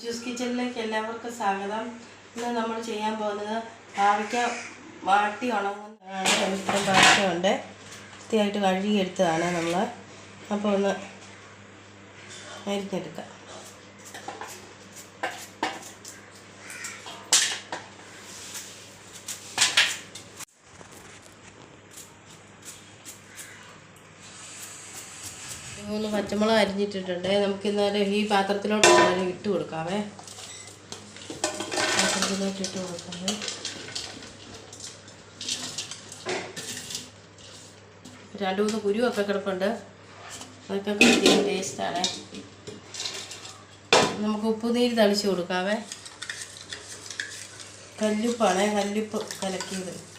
Juice കിച്ചണിലേക്ക് എല്ലാവർക്കും സ്വാഗതം. ഇന്ന് നമ്മൾ ചെയ്യാൻ പോകുന്നത് പാവയ്ക്ക വാട്ടി ഉണങ്ങുന്നതാണ്. ഇത്രയും പാവയ്ക്കുണ്ട് വൃത്തിയായിട്ട് കഴുകിയെടുത്തതാണ് നമ്മൾ. അപ്പോൾ ഒന്ന് അരിഞ്ഞെടുക്കാം മൂന്ന് പച്ചമുളക് അരിഞ്ഞിട്ടിട്ടുണ്ട്. നമുക്ക് ഇന്നേരം ഈ പാത്രത്തിലോട്ട് ഇന്നേരം ഇട്ട് കൊടുക്കാവേ. പാത്രത്തിലോട്ട് ഇട്ട് കൊടുക്കാവേ. രണ്ട് മൂന്ന് കുരുവൊക്കെ കിടപ്പുണ്ട്. അതൊക്കെ ടേസ്റ്റാണ്. നമുക്ക് ഉപ്പുനീര് തളിച്ച് കൊടുക്കാവേ. കല്ലുപ്പാണേ കല്ലുപ്പ് കലക്കിയത്.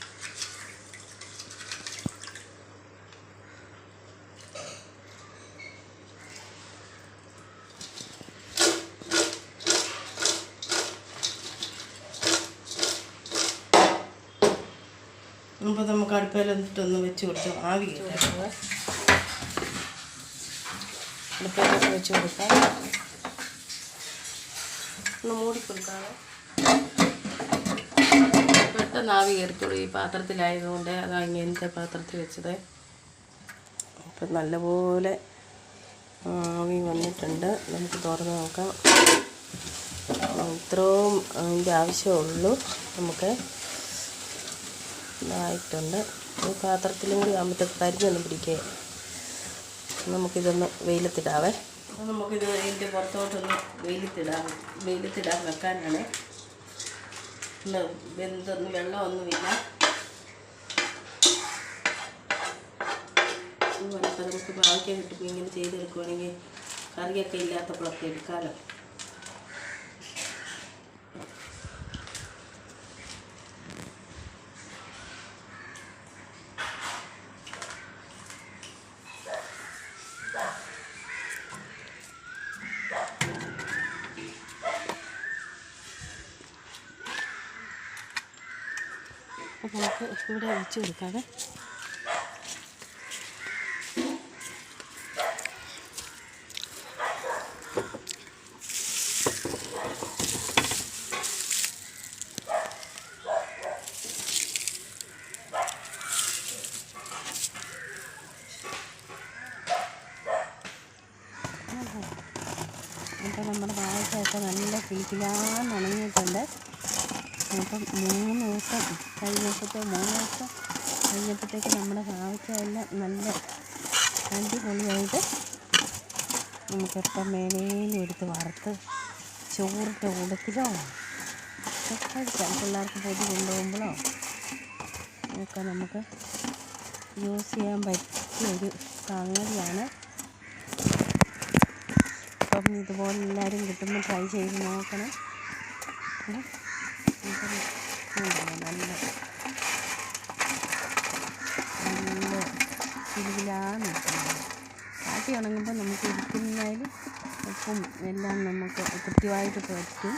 അപ്പോൾ നമുക്ക് അടുപ്പയിൽ എന്നിട്ടൊന്ന് വെച്ച് കൊടുത്ത് ആവി അടുപ്പയിലൊക്കെ വെച്ച് കൊടുക്കാം. ഒന്ന് മൂടി കൊടുക്കാതെ പെട്ടെന്ന് ആവി കയറിക്കോളൂ ഈ പാത്രത്തിലായതുകൊണ്ട് അതാ ഇങ്ങനത്തെ പാത്രത്തിൽ വെച്ചത്. അപ്പം നല്ലപോലെ ആവി വന്നിട്ടുണ്ട്. നമുക്ക് തുറന്ന് നോക്കാം. ഇത്രയും അതിന്റെ ആവശ്യമുള്ളൂ. നമുക്ക് ഇതായിട്ടുണ്ട്. ഈ പാത്രത്തിലും കൂടി ആകുമ്പോഴത്തേക്ക് കരിഞ്ഞൊന്നും പിടിക്കുക നമുക്കിതൊന്ന് വെയിലത്തിടാവേ. നമുക്കിത് ഇതിന്റെ പുറത്തോട്ടൊന്ന് വെയിലത്തിടാം. വെയിലത്തിടാൻ വെക്കാനാണ്. ഒന്ന് വെന്തൊന്നും വെള്ളമൊന്നുമില്ല. അതുപോലെ നമുക്ക് ഭാഗ്യം കിട്ടുമ്പോൾ ഇങ്ങനെ ചെയ്തെടുക്കുവാണെങ്കിൽ കറിയൊക്കെ ഇല്ലാത്തപ്പോഴൊക്കെ എടുക്കാമല്ലോ അപ്പോൾ നമുക്ക് ഇവിടെ വെച്ച് കൊടുക്കാതെ അപ്പോൾ നമ്മുടെ വാഴക്കൊക്കെ നല്ല കിളിക്കിലാന്ന് ഉണങ്ങിയിട്ടുണ്ട്. അപ്പം മൂന്ന് ദിവസം കഴിഞ്ഞപ്പോഴത്തേക്ക് മൂന്ന് ദിവസം കഴിഞ്ഞപ്പോഴത്തേക്ക് നമ്മുടെ പാവയ്ക്കയെല്ലാം നല്ല അടിപൊളിയായിട്ട് നമുക്കെപ്പം മേലേലും എടുത്ത് വറുത്ത് ചോറിട്ട് ഒക്കെ കഴിക്കാം. പിള്ളേർക്ക് പൊതി കൊണ്ടുപോകുമ്പോഴോ? ഒക്കെ നമുക്ക് യൂസ് ചെയ്യാൻ പറ്റിയ ഒരു സംഗതിയാണ്. അപ്പം ഇതുപോലെ എല്ലാവരും കിട്ടുമ്പോൾ ട്രൈ ചെയ്ത് നോക്കണം. നല്ല നല്ല നിൽക്കുന്നത് കാട്ടി ഉണങ്ങുമ്പോൾ നമുക്ക് ഇരിക്കുന്നതിൽ ഉപ്പും എല്ലാം നമുക്ക് കൃത്യമായിട്ട് പറ്റും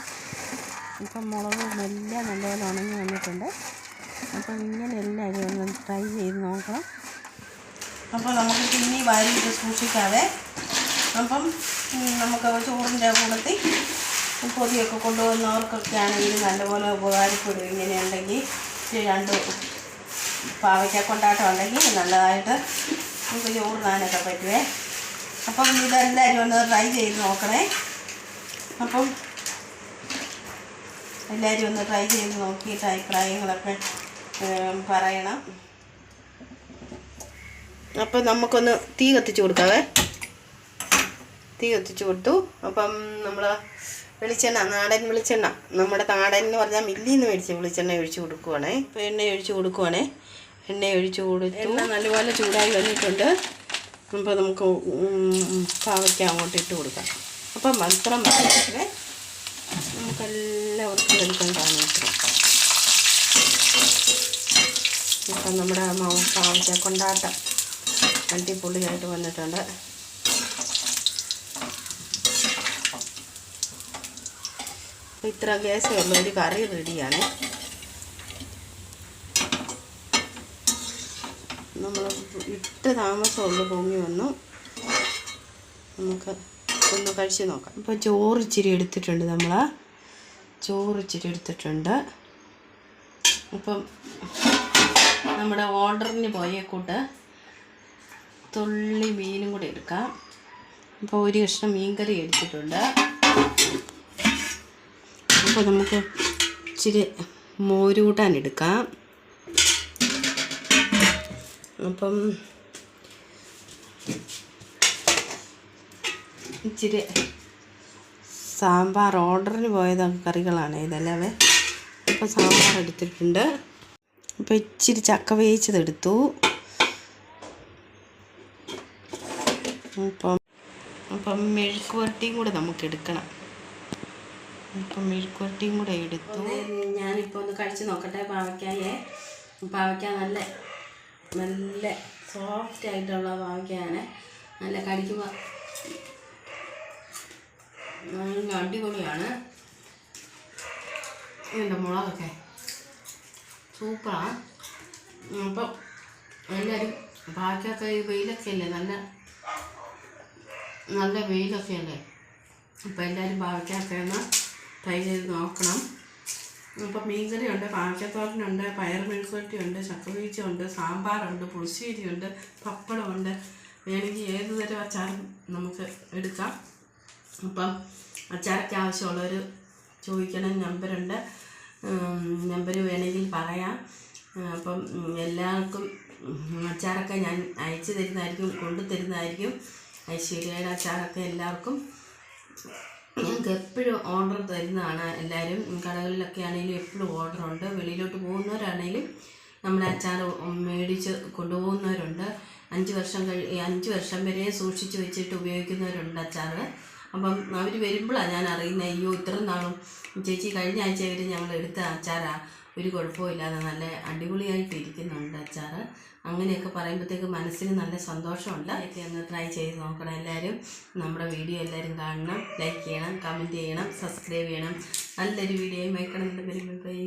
ഇപ്പം മുളകും എല്ലാം നല്ലപോലെ ഉണങ്ങി വന്നിട്ടുണ്ട്. അപ്പം ഇങ്ങനെ എല്ലാവരും ഒന്ന് ട്രൈ ചെയ്ത് നോക്കണം അപ്പോൾ നമുക്ക് തിന്നി വാരിയിട്ട് സൂക്ഷിക്കാതെ അപ്പം നമുക്ക് ചോറിന്റെ കൂടത്തിൽ പൊതിയൊക്കെ കൊണ്ടുപോകുന്നവർക്കൊക്കെ ആണെങ്കിലും നല്ലപോലെ ഉപകാരപ്പെടും. ഇങ്ങനെയുണ്ടെങ്കിൽ രണ്ട് പാവയ്ക്ക കൊണ്ടാട്ടം ഉണ്ടെങ്കിൽ നല്ലതായിട്ട് നമുക്ക് ചോറിനാനൊക്കെ പറ്റുവേ. അപ്പം ഇതെല്ലാവരും ഒന്ന് ട്രൈ ചെയ്ത് നോക്കണേ. അപ്പം എല്ലാവരും ഒന്ന് ട്രൈ ചെയ്ത് നോക്കിയിട്ട് അഭിപ്രായങ്ങളൊക്കെ പറയണം. അപ്പം നമുക്കൊന്ന് തീ കത്തിച്ച് കൊടുക്കാവേ. തീ കത്തിച്ച് കൊടുത്തു. അപ്പം നമ്മൾ വെളിച്ചെണ്ണ നാടൻ വെളിച്ചെണ്ണ. നമ്മുടെ നാടൻ എന്ന് പറഞ്ഞാൽ മില്ലിൽ നിന്ന് മേടിച്ച വെളിച്ചെണ്ണ ഒഴിച്ച് കൊടുക്കുവാണേ. ഇപ്പോൾ എണ്ണ ഒഴിച്ച് കൊടുക്കുവാണേ. എണ്ണ ഒഴിച്ച് കൊടുത്തു. എണ്ണ നല്ലപോലെ ചൂടായി വന്നിട്ടുണ്ട്. അപ്പോൾ നമുക്ക് പാവയ്ക്ക് അങ്ങോട്ട് ഇട്ട് കൊടുക്കാം. അപ്പം മത്സരം പറഞ്ഞേ നമുക്കെല്ലാവർക്കും എടുക്കാൻ കാണിക്കണം ഇപ്പം നമ്മുടെ പാവയ്ക്ക കൊണ്ടാട്ടം അടിപൊളിയായിട്ട് വന്നിട്ടുണ്ട്. അപ്പോൾ ഇത്ര ഗ്യാസേ ഉള്ളൂ. ഒരു കറി റെഡിയാണ്. നമ്മൾ ഇട്ട് താമസമുള്ളൂ പൊങ്ങി വന്നു. നമുക്ക് ഒന്ന് കഴിച്ച് നോക്കാം. ഇപ്പോൾ ചോറ് ഇച്ചിരി എടുത്തിട്ടുണ്ട് നമ്മൾ ചോറ് ഇച്ചിരി എടുത്തിട്ടുണ്ട്. അപ്പം നമ്മുടെ ഓർഡറിന് പോയ കൂട്ട് തുള്ളി മീനും കൂടി എടുക്കാം. അപ്പോൾ ഒരു കഷ്ണം മീൻ കറി എടുത്തിട്ടുണ്ട്. അപ്പോൾ നമുക്ക് ഇച്ചിരി മോര് കൂട്ടാൻ എടുക്കാം. അപ്പം ഇച്ചിരി സാമ്പാർ ഓർഡറിന് പോയത് കറികളാണ് ഇതല്ലാവേ അപ്പോൾ സാമ്പാർ എടുത്തിട്ടുണ്ട്. അപ്പോൾ ഇച്ചിരി ചക്ക വേവിച്ചതെടുത്തു അപ്പം അപ്പം മെഴുക്ക് പുരട്ടിയും കൂടെ നമുക്ക് എടുക്കണം. അപ്പം മെഴുക്കുവരട്ടിയും കൂടെ എടുത്തു. ഞാനിപ്പോൾ ഒന്ന് കഴിച്ച് നോക്കട്ടെ പാവയ്ക്കായേ. പാവയ്ക്ക നല്ല നല്ല സോഫ്റ്റ് ആയിട്ടുള്ള പാവയ്ക്കാണ് നല്ല കടിക്കുമ്പോൾ നല്ല അടിപൊളിയാണ്. എന്റെ മുളകൊക്കെ. സൂപ്പറാണ് അപ്പം എല്ലാവരും പാവയ്ക്കൊക്കെ ഈ വെയിലൊക്കെ അല്ലേ? നല്ല നല്ല വെയിലൊക്കെ അല്ലേ? അപ്പം എല്ലാവരും പാവയ്ക്കൊക്കെ ഒന്ന് ട്രൈ ചെയ്ത് നോക്കണം. അപ്പം മീൻകറി ഉണ്ട് പാവയ്ക്കത്തോരനുണ്ട് പയർ മെഴുക്കുവരട്ടിയുണ്ട് ചക്കവീച്ചുണ്ട് സാമ്പാറുണ്ട് പുളിശ്ശേരിയുണ്ട് പപ്പടമുണ്ട്. വേണമെങ്കിൽ ഏത് തരം അച്ചാറും നമുക്ക് എടുക്കാം. അപ്പം അച്ചാറൊക്കെ ആവശ്യമുള്ളവർ ചോദിക്കണം നമ്പറുണ്ട്. നമ്പർ വേണമെങ്കിൽ പറയാം. അപ്പം എല്ലാവർക്കും അച്ചാറൊക്കെ ഞാൻ അയച്ചു തരുന്നതായിരിക്കും കൊണ്ടു തരുന്നതായിരിക്കും ഐശ്വര്യയുടെ അച്ചാറൊക്കെ എല്ലാവർക്കും ഞങ്ങൾക്ക് എപ്പോഴും ഓർഡർ തരുന്നതാണ്. എല്ലാവരും കടകളിലൊക്കെ ആണെങ്കിലും എപ്പോഴും ഓർഡർ ഉണ്ട്. വെളിയിലോട്ട് പോകുന്നവരാണെങ്കിലും നമ്മുടെ അച്ചാർ മേടിച്ച് കൊണ്ടുപോകുന്നവരുണ്ട്. അഞ്ച് വർഷം കഴി അഞ്ച് വർഷം വരെ സൂക്ഷിച്ച് വെച്ചിട്ട് ഉപയോഗിക്കുന്നവരുണ്ട് അച്ചാർ അപ്പം അവർ വരുമ്പോഴാണ് ഞാൻ അറിയുന്നത് അയ്യോ ഇത്ര നാളും ചേച്ചി കഴിഞ്ഞ ആഴ്ച വരെ ഞങ്ങൾ എടുത്ത അച്ചാറാ. ഒരു കുഴപ്പമില്ലാതെ നല്ല അടിപൊളിയായിട്ട് ഇരിക്കുന്നുണ്ട് അച്ചാർ അങ്ങനെയൊക്കെ പറയുമ്പോഴത്തേക്ക് മനസ്സിന് നല്ല സന്തോഷമുണ്ട്. ഒക്കെ ഒന്ന് ട്രൈ ചെയ്ത് നോക്കണം എല്ലാവരും. നമ്മുടെ വീഡിയോ എല്ലാവരും കാണണം ലൈക്ക് ചെയ്യണം കമന്റ് ചെയ്യണം സബ്സ്ക്രൈബ് ചെയ്യണം. നല്ലൊരു വീഡിയോയും വയ്ക്കണം ബൈ